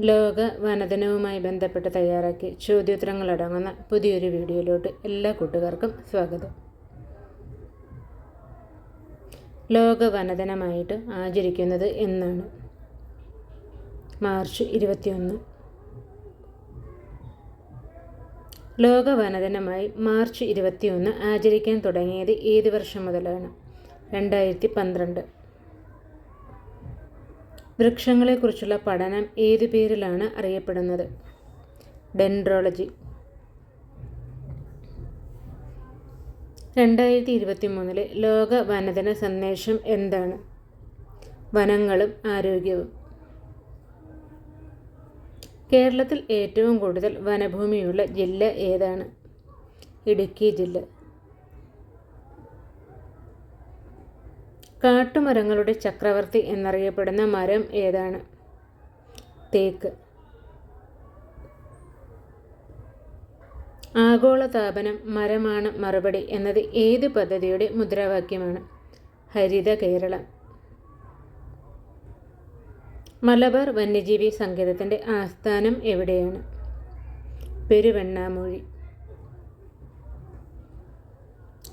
ലോക വനദിനവുമായി ബന്ധപ്പെട്ട് തയ്യാറാക്കി ചോദ്യോത്തരങ്ങളടങ്ങുന്ന പുതിയൊരു വീഡിയോയിലോട്ട് എല്ലാ കൂട്ടുകാർക്കും സ്വാഗതം. ലോക വനദിനമായിട്ട് ആചരിക്കുന്നത് എന്നാണ്. മാർച്ച് ഇരുപത്തിയൊന്ന്. ലോക വനദിനമായി മാർച്ച് ഇരുപത്തിയൊന്ന് ആചരിക്കാൻ തുടങ്ങിയത് ഏത് വർഷം മുതലാണ്? രണ്ടായിരത്തി പന്ത്രണ്ട്. വൃക്ഷങ്ങളെക്കുറിച്ചുള്ള പഠനം ഏതു പേരിലാണ് അറിയപ്പെടുന്നത്? ഡെൻഡ്രോളജി. രണ്ടായിരത്തി ഇരുപത്തി മൂന്നിലെ ലോക വനദിന സന്ദേശം എന്താണ്? വനങ്ങളും ആരോഗ്യവും. കേരളത്തിൽ ഏറ്റവും കൂടുതൽ വനഭൂമിയുള്ള ജില്ല ഏതാണ്? ഇടുക്കി ജില്ല. കാട്ടുമരങ്ങളുടെ ചക്രവർത്തി എന്നറിയപ്പെടുന്ന മരം ഏതാണ്? തേക്ക്. ആഗോളതാപനം മരമാണ് മറുപടി എന്നത് ഏത് പദ്ധതിയുടെ മുദ്രാവാക്യമാണ്? ഹരിത കേരളം. മലബാർ വന്യജീവി സങ്കേതത്തിന്റെ ആസ്ഥാനം എവിടെയാണ്? പെരുവെണ്ണാമൂഴി.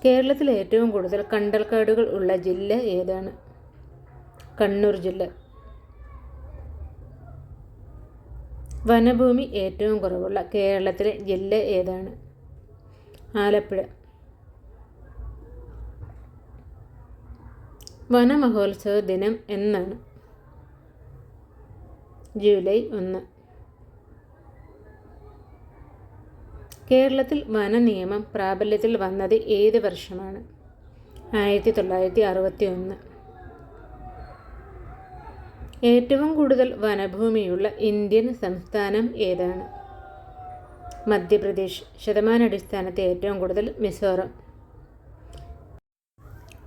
കേരളത്തിൽ ഏറ്റവും കൂടുതൽ കണ്ടൽക്കാടുകൾ ഉള്ള ജില്ല ഏതാണ്? കണ്ണൂർ ജില്ല. വനഭൂമി ഏറ്റവും കുറവുള്ള കേരളത്തിലെ ജില്ല ഏതാണ്? ആലപ്പുഴ. വനമഹോത്സവ ദിനം എന്നാണ്. ജൂലൈ ഒന്ന്. കേരളത്തിൽ വനനിയമം പ്രാബല്യത്തിൽ വന്നത് ഏത് വർഷമാണ്? ആയിരത്തി തൊള്ളായിരത്തി അറുപത്തി ഒന്ന് ഏറ്റവും കൂടുതൽ വനഭൂമിയുള്ള ഇന്ത്യൻ സംസ്ഥാനം ഏതാണ്? മധ്യപ്രദേശ് ശതമാനാടിസ്ഥാനത്ത് ഏറ്റവും കൂടുതൽ മിസോറം.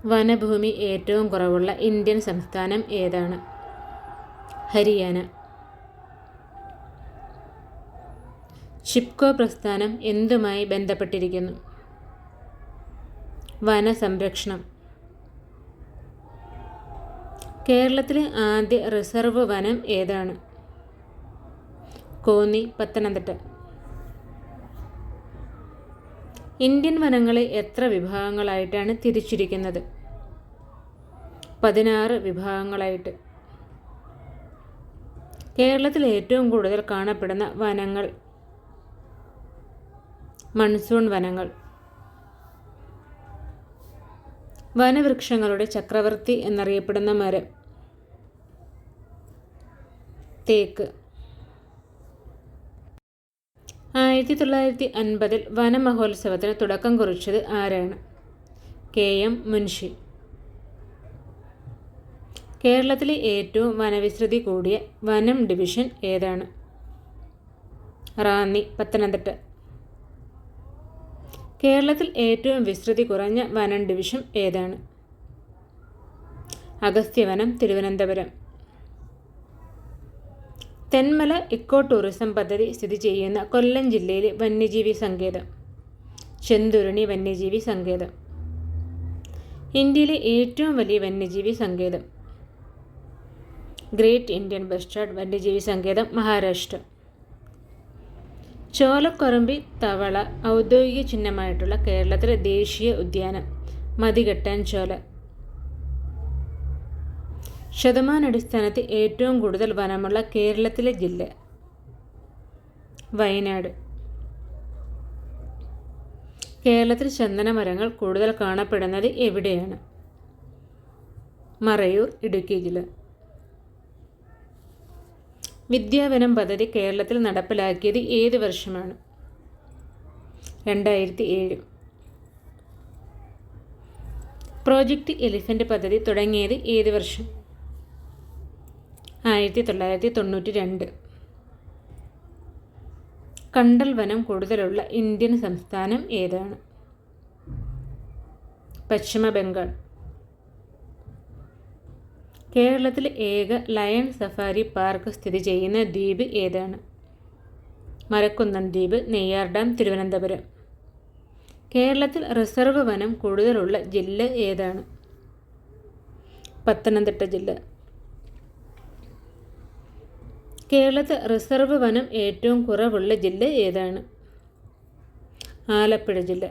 വനഭൂമി ഏറ്റവും കുറവുള്ള ഇന്ത്യൻ സംസ്ഥാനം ഏതാണ്? ഹരിയാന. ഷിപ്കോ പ്രസ്ഥാനം എന്തുമായി ബന്ധപ്പെട്ടിരിക്കുന്നു? വനസംരക്ഷണം. കേരളത്തിലെ ആദ്യ റിസർവ് വനം ഏതാണ്? കോന്നി പത്തനംതിട്ട. ഇന്ത്യൻ വനങ്ങളെ എത്ര വിഭാഗങ്ങളായിട്ടാണ് തിരിച്ചിരിക്കുന്നത്? പതിനാറ് വിഭാഗങ്ങളായിട്ട്. കേരളത്തിൽ ഏറ്റവും കൂടുതൽ കാണപ്പെടുന്ന വനങ്ങൾ മൺസൂൺ വനങ്ങൾ. വനവൃക്ഷങ്ങളുടെ ചക്രവർത്തി എന്നറിയപ്പെടുന്ന മരം. തേക്ക്. ആയിരത്തി തൊള്ളായിരത്തി അൻപതിൽ വനമഹോത്സവത്തിന് തുടക്കം കുറിച്ചത് ആരാണ്? കെ. എം. മുൻഷി. കേരളത്തിലെ ഏറ്റവും വനവിസ്തൃതി കൂടിയ വനം ഡിവിഷൻ ഏതാണ്? റാന്നി പത്തനംതിട്ട. കേരളത്തിൽ ഏറ്റവും വിസ്തൃതി കുറഞ്ഞ വനം ഡിവിഷൻ ഏതാണ്? അഗസ്ത്യവനം തിരുവനന്തപുരം. തെന്മല ഇക്കോ ടൂറിസം പദ്ധതി സ്ഥിതി ചെയ്യുന്ന കൊല്ലം ജില്ലയിലെ വന്യജീവി സങ്കേതം. ചെന്തുരുണി വന്യജീവി സങ്കേതം. ഇന്ത്യയിലെ ഏറ്റവും വലിയ വന്യജീവി സങ്കേതം. ഗ്രേറ്റ് ഇന്ത്യൻ ബസ്റ്റാർഡ് വന്യജീവി സങ്കേതം മഹാരാഷ്ട്ര. ചോലക്കൊറമ്പി തവള ഔദ്യോഗിക ചിഹ്നമായിട്ടുള്ള കേരളത്തിലെ ദേശീയ ഉദ്യാനം മതികെട്ടാൻ ചോല. ശതമാനടിസ്ഥാനത്തിൽ ഏറ്റവും കൂടുതൽ വനമുള്ള കേരളത്തിലെ ജില്ല വയനാട്. കേരളത്തിൽ ചന്ദനമരങ്ങൾ കൂടുതൽ കാണപ്പെടുന്നത് എവിടെയാണ്? മറയൂർ ഇടുക്കി ജില്ല. വിദ്യാവനം പദ്ധതി കേരളത്തിൽ നടപ്പിലാക്കിയത് ഏത് വർഷമാണ്? രണ്ടായിരത്തി ഏഴ് പ്രോജക്റ്റ് എലിഫന്റ് പദ്ധതി തുടങ്ങിയത് ഏത് വർഷം? ആയിരത്തി തൊള്ളായിരത്തി തൊണ്ണൂറ്റി രണ്ട് കണ്ടൽ വനം കൂടുതലുള്ള ഇന്ത്യൻ സംസ്ഥാനം ഏതാണ്? പശ്ചിമ ബംഗാൾ കേരളത്തിലെ ഏക ലയൺ സഫാരി പാർക്ക് സ്ഥിതി ചെയ്യുന്ന ദ്വീപ് ഏതാണ്? മരക്കുന്നം ദ്വീപ് നെയ്യാർ ഡാം തിരുവനന്തപുരം. കേരളത്തിൽ റിസർവ് വനം കൂടുതലുള്ള ജില്ല ഏതാണ്? പത്തനംതിട്ട ജില്ല. കേരളത്തിൽ റിസർവ് വനം ഏറ്റവും കുറവുള്ള ജില്ല ഏതാണ്? ആലപ്പുഴ ജില്ല.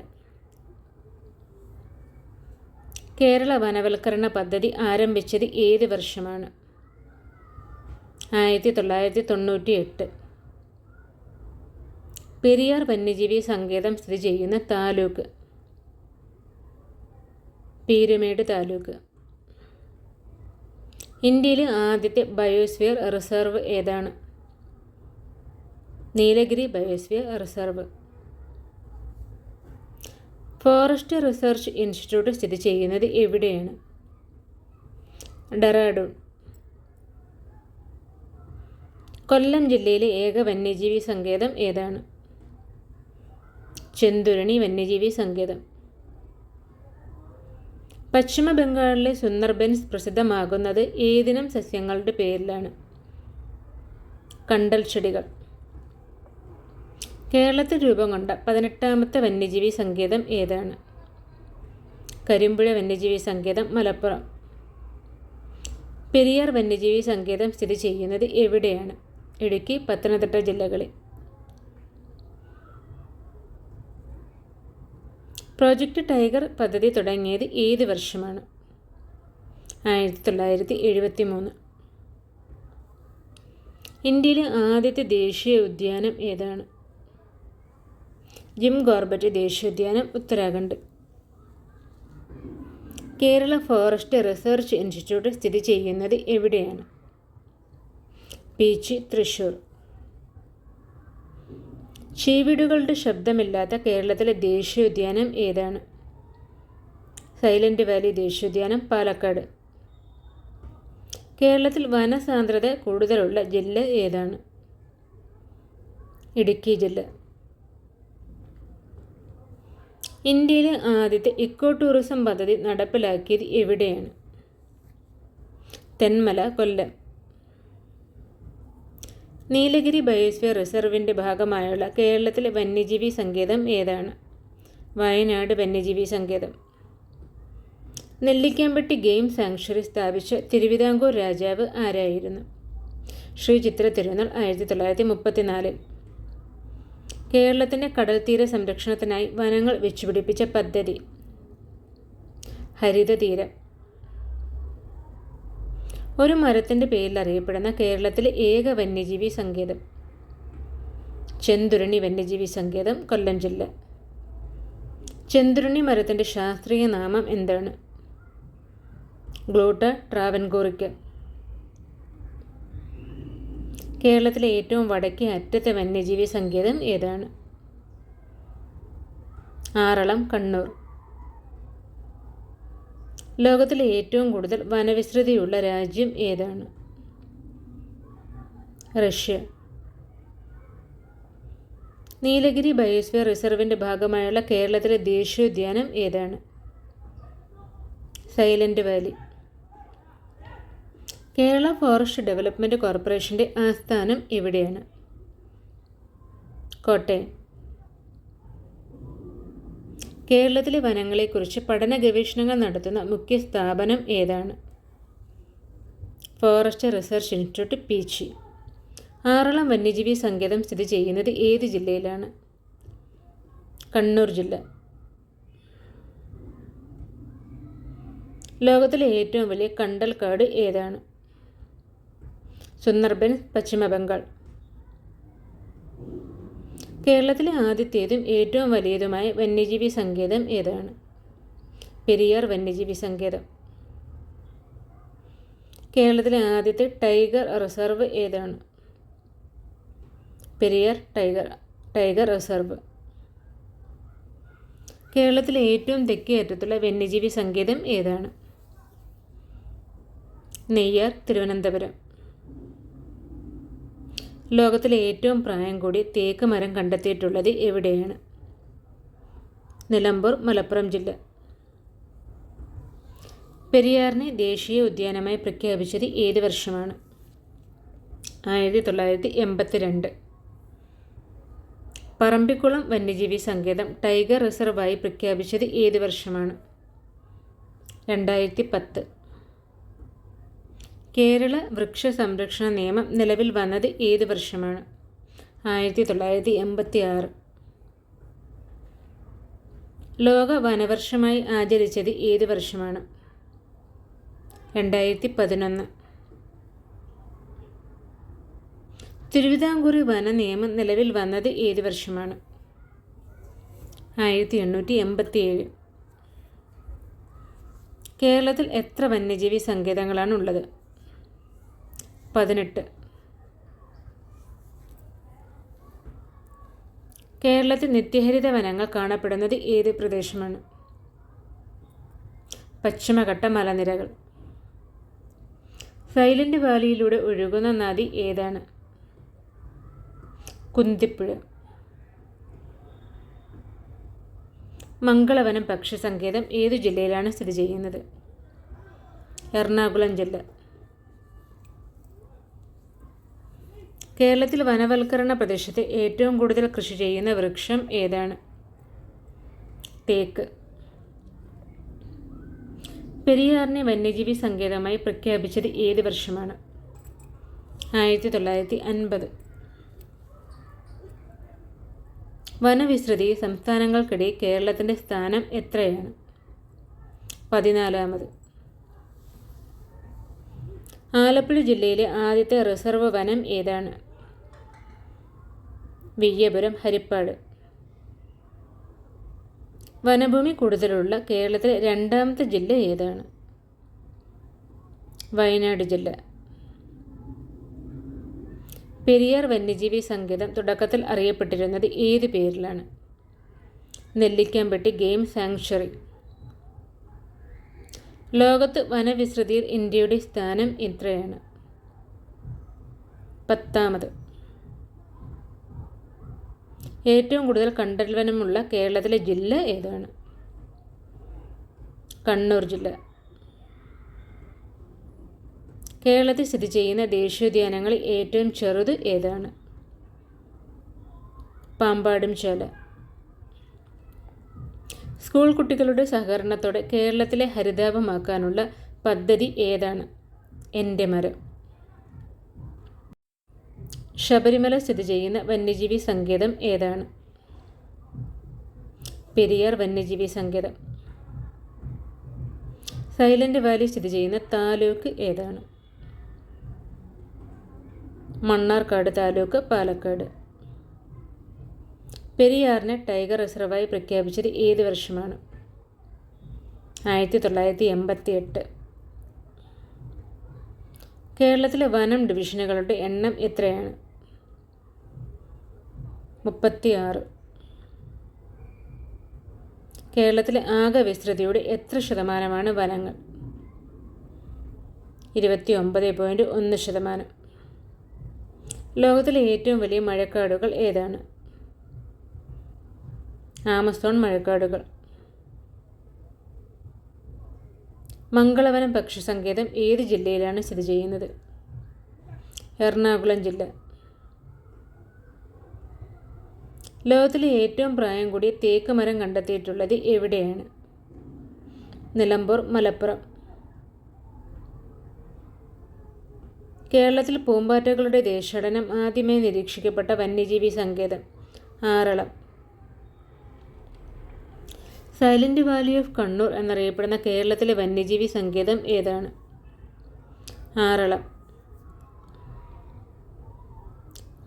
കേരള വനവൽക്കരണ പദ്ധതി ആരംഭിച്ചത് ഏത് വർഷമാണ്? ആയിരത്തി തൊള്ളായിരത്തി തൊണ്ണൂറ്റി എട്ട് പെരിയാർ വന്യജീവി സങ്കേതം സ്ഥിതി ചെയ്യുന്ന താലൂക്ക്. പീരുമേട് താലൂക്ക്. ഇന്ത്യയിലെ ആദ്യത്തെ ബയോസ്ഫിയർ റിസർവ് ഏതാണ്? Nilgiri biosphere reserve. Forest research institute സ്ഥിതി ചെയ്യുന്നത് എവിടെയാണ്? ഡെറാഡൂൺ. കൊല്ലം ജില്ലയിലെ ഏക വന്യജീവി സങ്കേതം ഏതാണ്? ചെന്തുരണി വന്യജീവി സങ്കേതം. പശ്ചിമ ബംഗാളിലെ സുന്ദർബൻസ് പ്രസിദ്ധമാകുന്നത് ഏതിനം സസ്യങ്ങളുടെ പേരിലാണ്? കണ്ടൽ ചെടികൾ കേരളത്തിൽ രൂപം കൊണ്ട പതിനെട്ടാമത്തെ വന്യജീവി സങ്കേതം ഏതാണ്? കരിമ്പുഴ വന്യജീവി സങ്കേതം മലപ്പുറം. പെരിയാർ വന്യജീവി സങ്കേതം സ്ഥിതി ചെയ്യുന്നത് എവിടെയാണ്? ഇടുക്കി പത്തനംതിട്ട ജില്ലകളിൽ. പ്രോജക്റ്റ് ടൈഗർ പദ്ധതി തുടങ്ങിയത് ഏത് വർഷമാണ്? ആയിരത്തി തൊള്ളായിരത്തി എഴുപത്തി മൂന്ന് ഇന്ത്യയിലെ ആദ്യത്തെ ദേശീയ ഉദ്യാനം ഏതാണ്? ജിം ഗോർബറ്റ് ദേശീയോദ്യാനം Uttarakhand. Kerala forest research institute സ്ഥിതി ചെയ്യുന്നത് എവിടെയാണ്? ബീച്ച് തൃശ്ശൂർ. ചീവീടുകളുടെ ശബ്ദമില്ലാത്ത കേരളത്തിലെ ദേശീയോദ്യാനം ഏതാണ്? സൈലന്റ് വാലി ദേശീയോദ്യാനം പാലക്കാട്. കേരളത്തിൽ വനസാന്ദ്രത കൂടുതലുള്ള ജില്ല ഏതാണ്? ഇടുക്കി ജില്ല. ഇന്ത്യയിലെ ആദ്യത്തെ ഇക്കോ ടൂറിസം പദ്ധതി നടപ്പിലാക്കിയത് എവിടെയാണ്? തെന്മല കൊല്ലം. നീലഗിരി ബയോസ്ഫിയർ റിസർവിന്റെ ഭാഗമായുള്ള കേരളത്തിലെ വന്യജീവി സങ്കേതം ഏതാണ്? വയനാട് വന്യജീവി സങ്കേതം. നെല്ലിക്കാമ്പട്ടി ഗെയിം സാങ്ച്വറി സ്ഥാപിച്ച തിരുവിതാംകൂർ രാജാവ് ആരായിരുന്നു? ശ്രീ ചിത്ര തിരുനാൾ ആയിരത്തി തൊള്ളായിരത്തി മുപ്പത്തിനാലിൽ കേരളത്തിന്റെ കടൽത്തീര സംരക്ഷണത്തിനായി വനങ്ങൾ വെച്ചുപിടിപ്പിച്ച പദ്ധതി. ഹരിതതീരം ഒരു മരത്തിന്റെ പേരിൽ അറിയപ്പെടുന്ന കേരളത്തിലെ ഏക വന്യജീവി സങ്കേതം. ചെന്തുരണി വന്യജീവി സങ്കേതം കൊല്ലം ജില്ല. ചെന്തുരണി മരത്തിന്റെ ശാസ്ത്രീയ നാമം എന്താണ്? ഗ്ലൂട്ട ട്രാവൻകൂറിക്ക്. കേരളത്തിലെ ഏറ്റവും വടക്കേ അറ്റത്തെ വന്യജീവി സങ്കേതം ഏതാണ്? ആറളം കണ്ണൂർ. ലോകത്തിലെ ഏറ്റവും കൂടുതൽ വനവിസ്തൃതിയുള്ള രാജ്യം ഏതാണ്? റഷ്യ. നീലഗിരി ബയോസ്ഫിയർ റിസർവിന്റെ ഭാഗമായുള്ള കേരളത്തിലെ ദേശീയോദ്യാനം ഏതാണ്? Silent Valley. Kerala forest development കോർപ്പറേഷന്റെ ആസ്ഥാനം എവിടെയാണ് കോട്ടയം. കേരളത്തിലെ വനങ്ങളെക്കുറിച്ച് പഠന ഗവേഷണങ്ങൾ നടത്തുന്ന മുഖ്യ സ്ഥാപനം ഏതാണ്? Forest research institute Peechi. Aralam വന്യജീവി സങ്കേതം സ്ഥിതി ചെയ്യുന്നത് ഏത് ജില്ലയിലാണ്? കണ്ണൂർ ജില്ല. ലോകത്തിലെ ഏറ്റവും വലിയ കണ്ടൽക്കാട് ഏതാണ്? സുന്ദർബൻ പശ്ചിമ ബംഗാൾ കേരളത്തിലെ ആദ്യത്തേതും ഏറ്റവും വലിയതുമായ വന്യജീവി സങ്കേതം ഏതാണ്? പെരിയാർ വന്യജീവി സങ്കേതം. കേരളത്തിലെ ആദ്യത്തെ ടൈഗർ റിസർവ് ഏതാണ്? Periyar tiger tiger reserve. കേരളത്തിലെ ഏറ്റവും തെക്കേ അറ്റത്തുള്ള വന്യജീവി സങ്കേതം ഏതാണ്? നെയ്യാർ തിരുവനന്തപുരം. ലോകത്തിലെ ഏറ്റവും പ്രായം കൂടി തേക്ക് മരം കണ്ടെത്തിയിട്ടുള്ളത് എവിടെയാണ്? നിലമ്പൂർ മലപ്പുറം ജില്ല. പെരിയാറിനെ ദേശീയ ഉദ്യാനമായി പ്രഖ്യാപിച്ചത് ഏത് വർഷമാണ്? ആയിരത്തി തൊള്ളായിരത്തി എൺപത്തി രണ്ട് പറമ്പിക്കുളം വന്യജീവി സങ്കേതം ടൈഗർ റിസർവായി പ്രഖ്യാപിച്ചത് ഏത് വർഷമാണ്? രണ്ടായിരത്തി പത്ത് കേരള വൃക്ഷ സംരക്ഷണ നിയമം നിലവിൽ വന്നത് ഏത് വർഷമാണ്? ആയിരത്തി തൊള്ളായിരത്തി എൺപത്തി ആറ് ലോക വനവർഷമായി ആചരിച്ചത് ഏത് വർഷമാണ്? രണ്ടായിരത്തി പതിനൊന്ന് തിരുവിതാംകൂർ വന നിയമം നിലവിൽ വന്നത് ഏത് വർഷമാണ്? ആയിരത്തി എണ്ണൂറ്റി എൺപത്തി ഏഴ് കേരളത്തിൽ എത്ര വന്യജീവി സങ്കേതങ്ങളാണ് ഉള്ളത് പതിനെട്ട്. കേരളത്തിൽ നിത്യഹരിത വനങ്ങൾ കാണപ്പെടുന്നത് ഏത് പ്രദേശമാണ്? പശ്ചിമഘട്ട മലനിരകൾ. സൈലന്റ് വാലിയിലൂടെ ഒഴുകുന്ന നദി ഏതാണ്? കുന്തിപ്പുഴ. മംഗളവനം പക്ഷി സങ്കേതം ഏത് ജില്ലയിലാണ് സ്ഥിതി ചെയ്യുന്നത്? എറണാകുളം ജില്ല. കേരളത്തിൽ വനവൽക്കരണ പ്രദേശത്ത് ഏറ്റവും കൂടുതൽ കൃഷി ചെയ്യുന്ന വൃക്ഷം ഏതാണ്? തേക്ക്. പെരിയാറിനെ വന്യജീവി സങ്കേതമായി പ്രഖ്യാപിച്ചത് ഏത് വർഷമാണ്? ആയിരത്തി തൊള്ളായിരത്തി അൻപത് വനവിസ്തൃതി സംസ്ഥാനങ്ങൾക്കിടയിൽ കേരളത്തിന്റെ സ്ഥാനം എത്രയാണ്? പതിനാലാമത്. ആലപ്പുഴ ജില്ലയിലെ ആദ്യത്തെ റിസർവ് വനം ഏതാണ്? വിയ്യപുരം ഹരിപ്പാട്. വനഭൂമി കൂടുതലുള്ള കേരളത്തിലെ രണ്ടാമത്തെ ജില്ല ഏതാണ്? വയനാട് ജില്ല. പെരിയാർ വന്യജീവി സങ്കേതം തുടക്കത്തിൽ അറിയപ്പെട്ടിരുന്നത് ഏത് പേരിലാണ്? Nellikampatti game sanctuary. ലോകത്ത് വനവിസ്തൃതിയിൽ ഇന്ത്യയുടെ സ്ഥാനം എത്രയാണ്? പത്താമത്. ഏറ്റവും കൂടുതൽ കണ്ടൽവനമുള്ള കേരളത്തിലെ ജില്ല ഏതാണ്? കണ്ണൂർ ജില്ല. കേരളത്തിൽ സ്ഥിതി ചെയ്യുന്ന ദേശീയോദ്യാനങ്ങളിൽ ഏറ്റവും ചെറുത് ഏതാണ്? പാമ്പാടും ചോല. സ്കൂൾ കുട്ടികളുടെ സഹകരണത്തോടെ കേരളത്തിലെ ഹരിതാപമാക്കാനുള്ള പദ്ധതി ഏതാണ്? എന്റെ മരം. ശബരിമല സ്ഥിതി ചെയ്യുന്ന വന്യജീവി സങ്കേതം ഏതാണ്? പെരിയാർ വന്യജീവി സങ്കേതം. സൈലന്റ് വാലി സ്ഥിതി ചെയ്യുന്ന താലൂക്ക് ഏതാണ്? മണ്ണാർക്കാട് താലൂക്ക് പാലക്കാട്. പെരിയാറിനെ ടൈഗർ റിസർവായി പ്രഖ്യാപിച്ചത് ഏത് വർഷമാണ്? ആയിരത്തി തൊള്ളായിരത്തി എൺപത്തി എട്ട് കേരളത്തിലെ വനം ഡിവിഷനുകളുടെ എണ്ണം എത്രയാണ്? മുപ്പത്തിയാറ്. കേരളത്തിലെ ആകെ വിസ്തൃതിയുടെ എത്ര ശതമാനമാണ് വനങ്ങൾ? ഇരുപത്തി ഒമ്പത് പോയിന്റ് ഒന്ന് ശതമാനം. ലോകത്തിലെ ഏറ്റവും വലിയ മഴക്കാടുകൾ ഏതാണ്? ആമസോൺ മഴക്കാടുകൾ. മംഗളവനം പക്ഷി സങ്കേതം ഏത് ജില്ലയിലാണ് സ്ഥിതി ചെയ്യുന്നത്? എറണാകുളം ജില്ല. ലോകത്തിലെ ഏറ്റവും പ്രായം കൂടിയ തേക്ക് മരം കണ്ടെത്തിയിട്ടുള്ളത് എവിടെയാണ്? നിലമ്പൂർ മലപ്പുറം. കേരളത്തിൽ പൂമ്പാറ്റകളുടെ ദേശാടനം ആദ്യമായി നിരീക്ഷിക്കപ്പെട്ട വന്യജീവി സങ്കേതം Aralam. Silent Valley of Kannur എന്നറിയപ്പെടുന്ന കേരളത്തിലെ വന്യജീവി സങ്കേതം ഏതാണ്? ആറളം.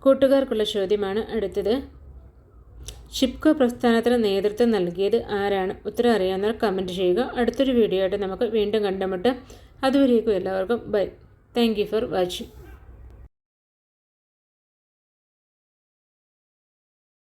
കൂട്ടുകാർക്കുള്ള ചോദ്യമാണ് അടുത്തത്. ഷിപ്കോ പ്രസ്ഥാനത്തിന് നേതൃത്വം നൽകിയത് ആരാണ്? ഉത്തരം അറിയാവുന്നവർ കമന്റ് ചെയ്യുക. അടുത്തൊരു വീഡിയോ ആയിട്ട് നമുക്ക് വീണ്ടും കണ്ടുമുട്ടാം. അതുവരേക്കും എല്ലാവർക്കും ബൈ താങ്ക് for watching.